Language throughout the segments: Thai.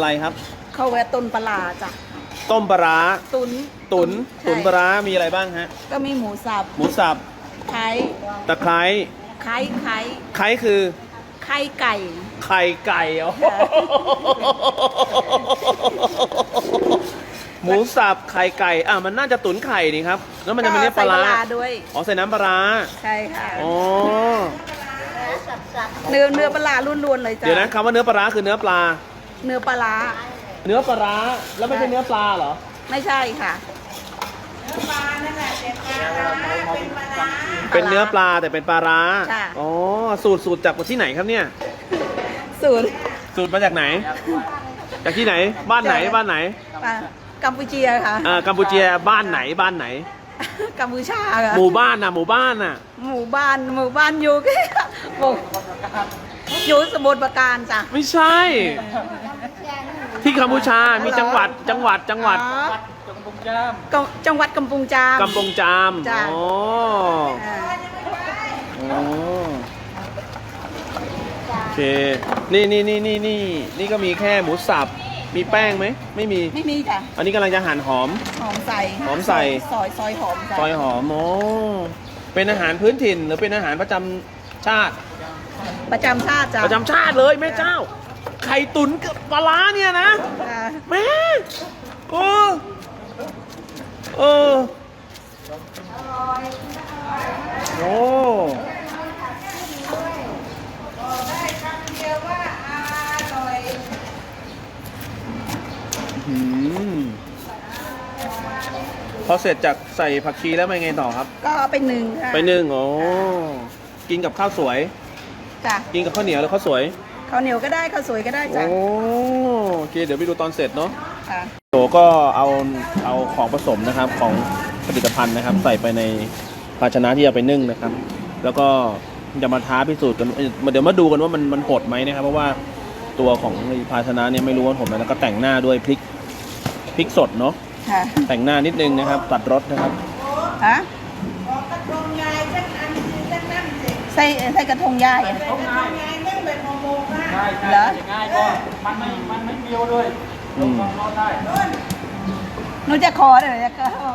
อะไรครับเข้าแวะต้นปลาร้าจ้ะต้มปลาร้าตุนตุนใช่ตุนปลาร้ามีอะไรบ้างฮะ ก็มีหมูสับหมูสับไข่ตะไคร้ไข่ไข่ไคร้คือไข่ไก่ ไข่ไก่อ๋อค่ะหมูสับไข่ไก่อะมันน่าจะตุ๋นไข่นี่ครับ แล้วมันจะเป็นเนื้อปลาร้าก็ใส่ด้วย อ๋อใส่น้ำปลาร้าใช่ค่ะ อ๋อเนื้อเนื้อปลาร้าล้วนๆเลยจ้ะเดี๋ยวนะคำว่าเนื้อปลาร้าคือเนื้อปลา เนื้อปลาร้าเนื้อปลาร้าแล้วไม่ใช่เนื้อปลาเหรอ ไม่ใช่ค่ะ เป็นเนื้อปลาแต่เป็นปลาร้าค่ะ อ๋อสูตรสูตรจากที่ไหนครับเนี่ย สูตรสูตรมาจากไหน จากที่ไหน บ้านไหนจากบ้านไหนอ่ากัมพูเชียค่ะอ่ากัมพูเชียบ้านไหนบ้านไหน กัมพูชาค่ะหมู่บ้านน่ะหมู่บ้านน่ะหมู่บ้านหมู่บ้านอยู่แค่หมู่อยู่สมุทรปราการจ้ะไม่ใช่ ที่กัมพูชา มีจังหวัด จังหวัด จังหวัดอ๋อก็จังหวัดกำปงจามกำปงจาม จ้ะ อ๋ออ่าอ๋อโอเค นี่นี่นี่นี่นี่นี่ก็มีแค่หมูสับ มีแป้งไหม ไม่มี ไม่มีจ้ะอันนี้กำลังจะหั่นหอม หอมใส่หอมใส่ ซอยซอยหอมจ้ะซอยหอม อ๋อ เป็นอาหารพื้นถิ่นหรือเป็นอาหารประจำชาติ ประจำชาติจ้ะประจำชาติเลยแม่เจ้า ไข่ตุ๋นกับปลาร้าเนี่ยนะอ่าแม่โอ้เออโอ้อืมพอเสร็จจากใส่ผักชีแล้วไปไงต่อครับ ก็เอาไปหนึ่งค่ะไปหนึ่งโอ้กินกับข้าวสวย จ้ะ กินกับข้าวเหนียวหรือข้าวสวย ข้าวเหนียวก็ได้ข้าวสวยก็ได้โอ้จ้ะโอเคเดี๋ยวไปดูตอนเสร็จเนาะค่ะโตก็เอาเอาของผสมนะครับของผลิตภัณฑ์นะครับ ใส่ไปในภาชนะที่จะไปนึ่งนะครับ แล้วก็จะมาท้าพิสูจน์กันเอ้ยเดี๋ยวมาดูกันว่ามันมันหดไหมนะครับ เพราะว่าตัวของไอ้ภาชนะเนี่ยไม่รู้ว่าหดไหมแล้วก็แต่งหน้าด้วยพริกพริกสดเนาะค่ะแต่งหน้านิดนึงนะครับ ตัดรสนะครับฮะใส่ใส่กระทงยายอะ ใช่เหรอ ง่ายก็มันไม่มันไม่เบี้ยวด้วยอืมรอดได้หนูจะขอเลยจะขอ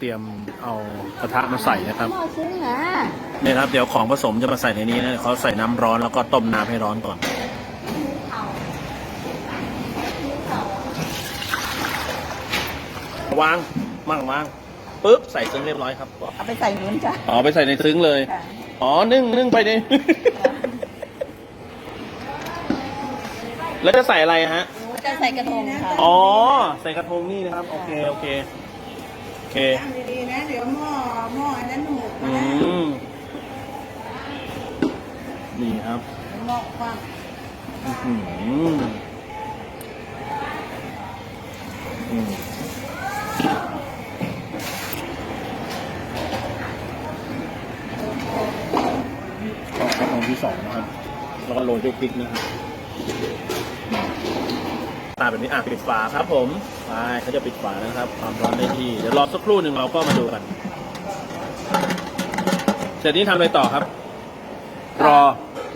เตรียมเอากระทะมาใส่นะครับพ่อชิ้นนะเนี่ยครับ เดี๋ยวของผสมจะมาใส่ในนี้นะเขาใส่น้ำร้อนแล้วก็ต้มน้ำให้ร้อนก่อน วางมั่งวางปุ๊บใส่ซึ้งเรียบร้อยครับ เอาไปใส่นู้นจ้ะ อ๋อไปใส่ในซึ้งเลย ค่ะ อ๋อนึ่งนึ่งไปดิ แล้วจะใส่อะไรฮะ จะใส่กระทงค่ะอ๋อ ใส่กระทงนี่นะครับ โอเค โอเค โอเคดีๆนะ เดี๋ยวหม้อหม้ออันนั้นหกอืมนี่ครับ หม้อความ อื้อหืออืมก็กระทงที่สองนะครับ แล้วก็โร ยด้วยพริกนะครับตาแบบนี้อะปิดฝาครับผมไปเขาจะปิดฝานะครับ ความร้อนได้ที่ เดี๋ยวรอสักครู่หนึ่งเราก็มาดูกัน เสร็จนี้ทำอะไรต่อครับ รอ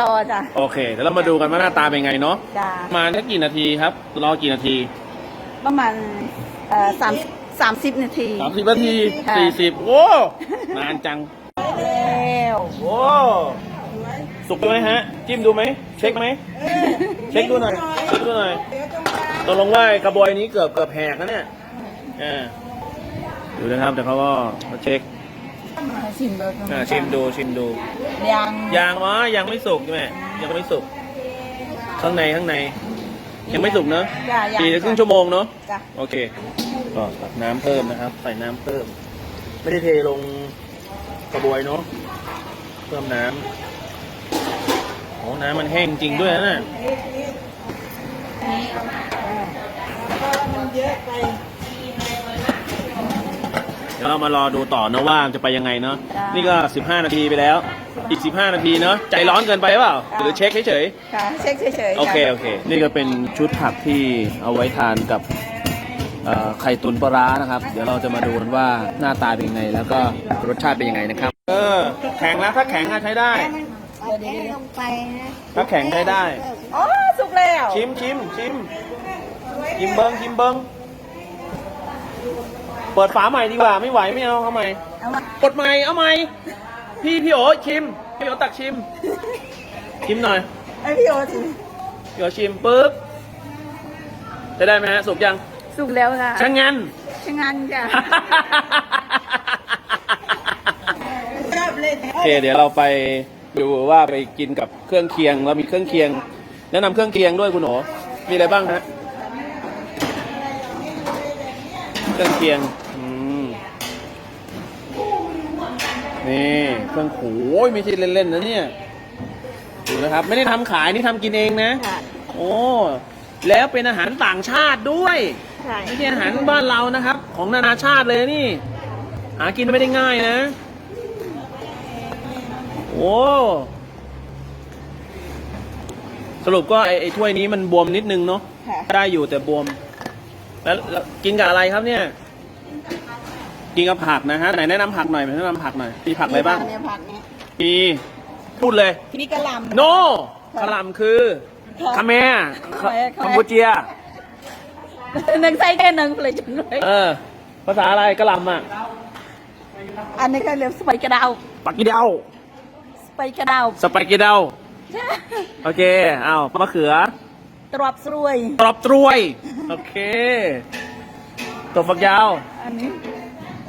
รอจ้ะ โอเค เดี๋ยวเรามาดูกันว่าหน้าตาเป็นไงเนาะจ้ะ ประมาณแค่กี่นาทีครับ รอกี่นาทีประมาณเอ่อสามสามสิบนาที สามสิบนาทีค่ะ สี่สิบโอ้ นานจัง แล้ว โอ้ สุกไหมฮะ จิ้มดูไหม เช็คไหม เช็คดูหน่อย เช็คดูหน่อยตกลงว่ากระบอยนี้เกือบเกือบแหกนะเนี่ยอ่าดูนะครับเดี๋ยวเขาก็มาเช็คชิมดูอ่าชิมดูชิมดู ยังยังวะยังไม่สุกใช่ไหมยังไม่สุก ข้างในข้างใน ยังไม่สุกเนอะจ้ะยังอีกครึ่งชั่วโมงเนาะจ้ะโอเคก็ตักน้ำเพิ่มนะครับ ใส่น้ำเพิ่ม ไม่ได้เทลงกระบวยเนาะเพิ่มน้ำ โอ้น้ำมันแห้งจริงด้วยนะน่ะเดี๋ยวเรามารอดูต่อนะว่าจะไปยังไงเนาะนี่ก็ 15 นาทีไปแล้ว อีก 15 นาทีเนาะใจร้อนเกินไปหรือเปล่า หรือเช็คเฉยๆค่ะเช็คเฉยๆโอเคจ้ะโอเค นี่ก็เป็นชุดผักที่เอาไว้ทานกับเอ่อไข่ตุ๋นปลาร้านะครับ เดี๋ยวเราจะมาดูกันว่าหน้าตาเป็นยังไง แล้วก็รสชาติเป็นยังไงนะครับ เออ แข็งแล้วถ้าแข็งอะใช้ได้เดี๋ยวแค่เดี๋ยวลงไปนะถ้าแข็งใช้ได้ อ๋อสุกแล้วชิมชิมชิมชิมเบิงชิมเบิงเปิดฝาใหม่ดีกว่าไม่ไหวไม่เอาเอาใหม่เอามากดใหม่เอาใหม่พี่พี่โอ๋ชิมพี่โอ๋ตักชิม ชิมหน่อยไอพี่โอทีพี่โอ๋ชิมปุ๊บจะได้ไหมฮะสุกยังสุกแล้วค่ะช่างงั้นช่างงานจ้ะชอบเลยโอเคเดี๋ยวเราไป ดูว่าไปกินกับเครื่องเคียงเรามีเครื่องเคียง แนะนำเครื่องเคียงด้วยคุณโอ๋มีอะไรบ้างฮะเครื่องเคียงอืมนี่เครื่องโขยไม่ใช่เล่นๆนะเนี่ยดูนะครับ ไม่ได้ทำขายนี่ทำกินเองนะค่ะโอ้แล้วเป็นอาหารต่างชาติด้วยใช่ไม่ใช่อาหารบ้านเรานะครับ ของนานาชาติเลยนี่ หากินไม่ได้ง่ายนะ โอ้สรุปก็ไอ้ไอ้ถ้วยนี้มันบวมนิดนึงเนาะค่ะได้อยู่แต่บวม แล้วแล้วกินกับอะไรครับเนี่ย กินกับผักนะฮะไหนแนะนำผักหน่อยแนะนำผักหน่อยมีผักอะไรบ้างเนี่ยผักเนี่ยมีพูดเลย มีกระหล่ำ โนกะหล่ำคือค่ะคาเมะคาเมะคัมพูเจีย หนึ่งไส้แค่หนึ่งเลยจังเลยเออ ภาษาอะไรกะหล่ำอะ อันนี้ก็เรียกสไปกระดาว ปักกีเดาส ไปกระดาวสไปกีเดาโอเคอ้าวมะเขือตรอบสรวย ตรอบตรวย โอเคตัวฝักยาวอันนี้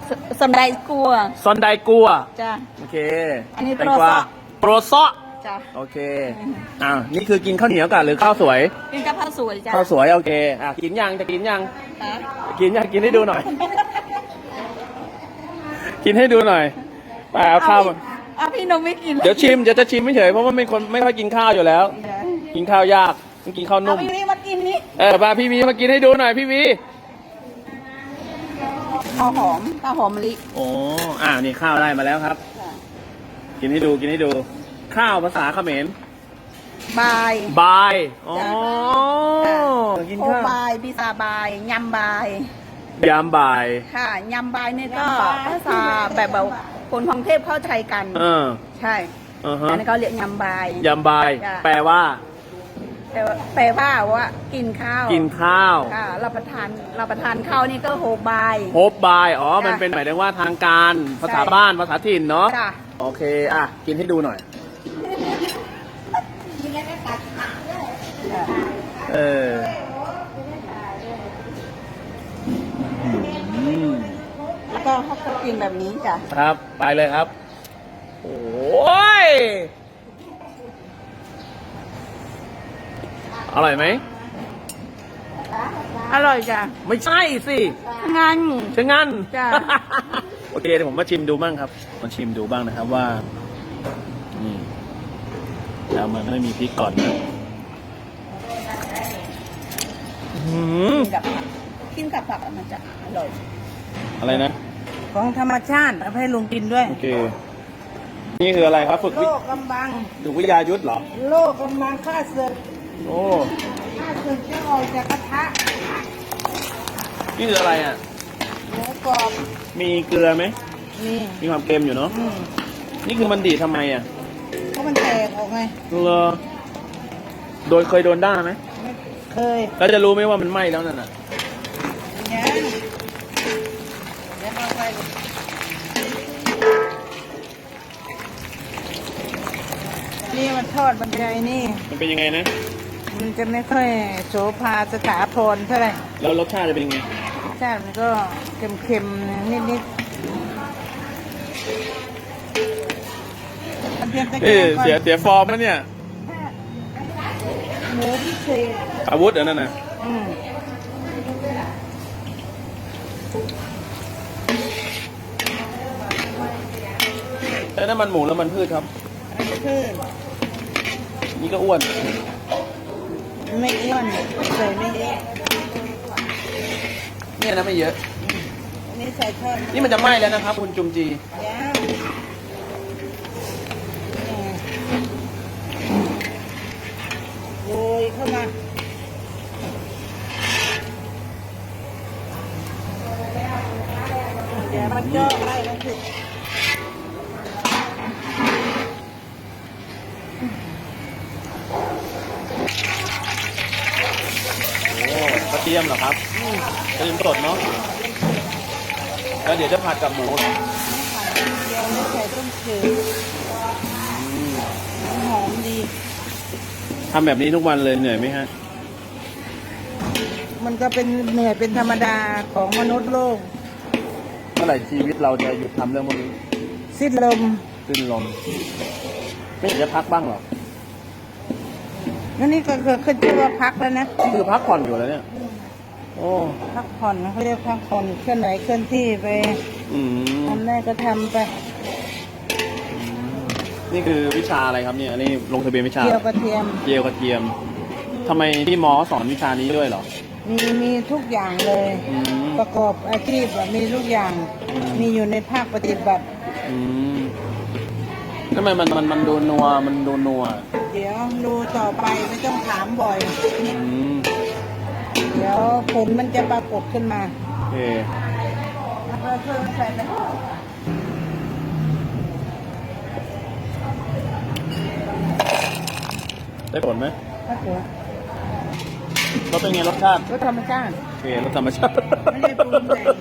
สสำไรกลัวซอนไดกัว จ้ะ โอเคอันนี้แตงกวาโปรซะโปรซะจ้ะโอเคอ้าวนี่คือกินข้าวเหนียวกันหรือข้าวสวย กินกับข้าวสวยจ้ะข้าวสวยโอเคอะกินยังจะกินยัง ฮะกินยังกินให้ดูหน่อย กินให้ดูหน่อยไปเอาข้าวมาเอาพี่นมไม่กินเดี๋ยวชิมเดี๋ยวจะชิมไม่เฉยเพราะว่าเป็นคนไม่ค่อยกินข้าวอยู่แล้ว กินข้าวยากต้องกินข้าวเอานุ่มพี่นี่มากินนี่เออมาพี่วีมากินให้ดูหน่อยพี่วีข้าวหอมข้าวหอมมะลิ โอ้อ่านี่ข้าวได้มาแล้วครับกินให้ดูกินให้ดู ข้าวภาษาเขมรบายบายอ๋อกินโคข้าวบายพิซซ่าบายยำบาย ยามบ่าย ค่ะยำบายนี่ก็ภาษาแบบแบบ คนของเทพเข้าใจกัน เออใช่อ่าฮะอันนี้เขาเรียกยำบายยามบ่าย จ้ะ แปลว่าแปลว่าแปลว่าว่ากินข้าวกินข้าวค่ะรับประทานรับประทานข้าวนี่ก็โฮบาย โฮบบาย อ๋อมันจ้ะเป็นหมายถึงว่าทางการ ภาษาใช่ บ้าน ภาษาถิ่นเนาะจ้ะโอเค อะ กินให้ดูหน่อย เอออื ก็เขาก็กินแบบนี้จ้ะครับ ไปเลยครับ โอ้ย อร่อยไหม อร่อยจ้ะไม่ใช่สิงั้นชะงันจ้ะ โอเคเดี๋ยวผมมาชิมดูบ้างครับมาชิมดูบ้างนะครับว่า นี่แล้วมันไม่มีพริกก่อนนะอื้อหือกินกับผักกินกับผักมันจะอร่อย อะไรนะ ของธรรมชาติเอาให้ลุงกินด้วย โอเค นี่คืออะไรครับ ฝึกโลวิกกำบัง ฝึกวิทยายุทธเหรอ โลกกำลังฆ่าศึกโอ้ฆ่าศึกจะออกจากกระทะนี่คืออะไรอะ หมูกรอบมีเกลือไหม นี่มีความเค็มอยู่เนาะ อืมนี่คือมันดีดทำไมอะเพราะมันแตกออกไงเลอโดนเคยโดนด้าไหมไม่เคย แล้วจะรู้ไหมว่ามันไหม้แล้วนั่นน่ะ เดี๋ยวเอาไปนี่มันทอดบันไดนี่ มันเป็นยังไงนะ มันจะไม่ค่อยโสภาสถาพรเท่าไหร่แล้วรสชาติจะเป็นยังไงรสชาติมันก็เค็มๆนิดๆมันเพียงแต่เอแค่อก่อนเสียเสียฟอร์มแล้วเนี่ยหมูพิเศษอาวุธอันนั้นน่ะอืม แต่น้ำมันหมูแล้วมันพืชครับอันนี้คือนี่ก็อ้วน ไม่อ้วนใส่ไม่เยอะเนี่ยนะไม่เยอะ อันนี้ใส่ทอดนี่มันจะไหม้แล้วนะครับ คุณจุมจีย่างโรยเข้ามาเดี๋ยวมันเจาะไล่มันถึง ทียมเหรอครับ กระเทียมสดเนาะแล้วเดี๋ยวจะผัดกับหมูเหรอเดียวแล้วใส่ต้มจืดอืมหอมดีทำแบบนี้ทุกวันเลยเหนื่อยไหมฮะ มันก็เป็นเหนื่อยเป็นธรรมดาของมนุษย์โลก เมื่อไหร่ชีวิตเราจะหยุดทำเรื่องพวกนี้สิ้นลมขึ้นลม ไม่อยากจะพักบ้างเหรอ แล้วนี่ก็คือขึ้นชื่อว่าพักแล้วนะ คือพักผ่อนอยู่แล้วเนี่ย โอ้พักผ่อนเขาเรียกพักผ่อนเคลื่อนไหวเคลื่อนที่ไปอืมทำได้ก็ทำไปนี่คือวิชาอะไรครับเนี่ยอันนี้ลงทะเบียนวิชาเจียวกระเทียมเจียวกระเทียมทำไมพี่หมอสอนวิชานี้ด้วยเหรอ มีมีทุกอย่างเลย อืม ประกอบอาชีพอะมีทุกอย่าง อืม มีอยู่ในภาคปฏิบัติ อืมทำไมมันมันมันดูนัวมันดูนัวเดี๋ยวดูต่อไปไม่ต้องถามบ่อย อืมเดี๋ยวผลมันจะปรากฏขึ้นมาโอเคเราเพิ่มใส่ไปได้ผลไหมก็ถือรสเป็นไงรสชาติก็ธรรมชาติโอเครสธรรมชาติ ไม่ได้ปรุงแต่ง